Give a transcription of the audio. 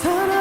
사랑